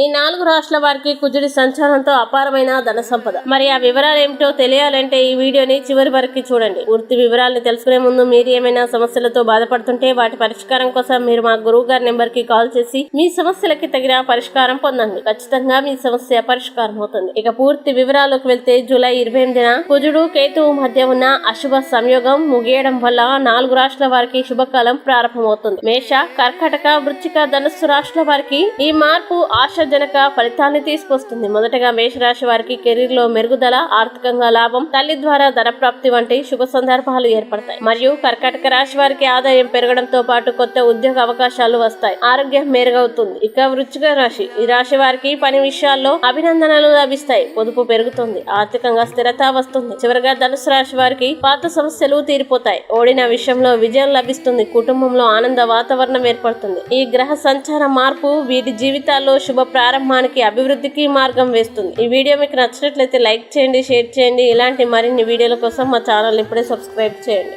ఈ నాలుగు రాష్ట్రాల వారికి కుజుడి సంచారంతో అపారమైన ధన సంపద. మరి ఆ వివరాలు ఏమిటో తెలియాలంటే ఈ వీడియోని చివరి వరకు చూడండి. పూర్తి వివరాలను తెలుసుకునే ముందు మీరు ఏమైనా సమస్యలతో బాధపడుతుంటే వాటి పరిష్కారం కోసం మీరు మా గురువు గారి నెంబర్కి కాల్ చేసి మీ సమస్యలకి తగిన పరిష్కారం పొందండి. ఖచ్చితంగా మీ సమస్య పరిష్కారం అవుతుంది. ఇక పూర్తి వివరాలకు వెళ్తే జూలై ఇరవై ఎనిమిదిన కుజుడు కేతువు మధ్య ఉన్న అశుభ సంయోగం ముగియడం వల్ల నాలుగు రాష్ట్రాల వారికి శుభకాలం ప్రారంభమవుతుంది. మేష కర్కటక వృచ్చిక ధనుస్సు రాష్ట్రాల వారికి ఈ మార్పు ఆశ ఆశాజనక ఫలితాన్ని తీసుకొస్తుంది. మొదటగా మేషరాశి వారికి కెరీర్లో మెరుగుదల ఆర్థికంగా లాభం తల్లి ద్వారా ధన ప్రాప్తి వంటి శుభ సందర్భాలు ఏర్పడతాయి. మరియు కర్కాటక రాశి వారికి ఆదాయం పెరగడంతో పాటు కొత్త ఉద్యోగ అవకాశాలు వస్తాయి. ఆరోగ్యం మెరుగవుతుంది. ఇక వృచ్చిక రాశి ఈ రాశి వారికి పని విషయాల్లో అభినందనలు లభిస్తాయి. పొదుపు పెరుగుతుంది. ఆర్థికంగా స్థిరత వస్తుంది. చివరిగా ధనుసు రాశి వారికి పాత సమస్యలు తీరిపోతాయి. ఓడిన విషయంలో విజయం లభిస్తుంది. కుటుంబంలో ఆనంద వాతావరణం ఏర్పడుతుంది. ఈ గ్రహ సంచార మార్పు వీరి జీవితాల్లో శుభ ప్రారంభానికి అభివృద్ధికి మార్గం వేస్తుంది. ఈ వీడియో మీకు నచ్చినట్లయితే లైక్ చేయండి షేర్ చేయండి. ఇలాంటి మరిన్ని వీడియోల కోసం మా ఛానల్ ఇప్పుడే సబ్స్క్రైబ్ చేయండి.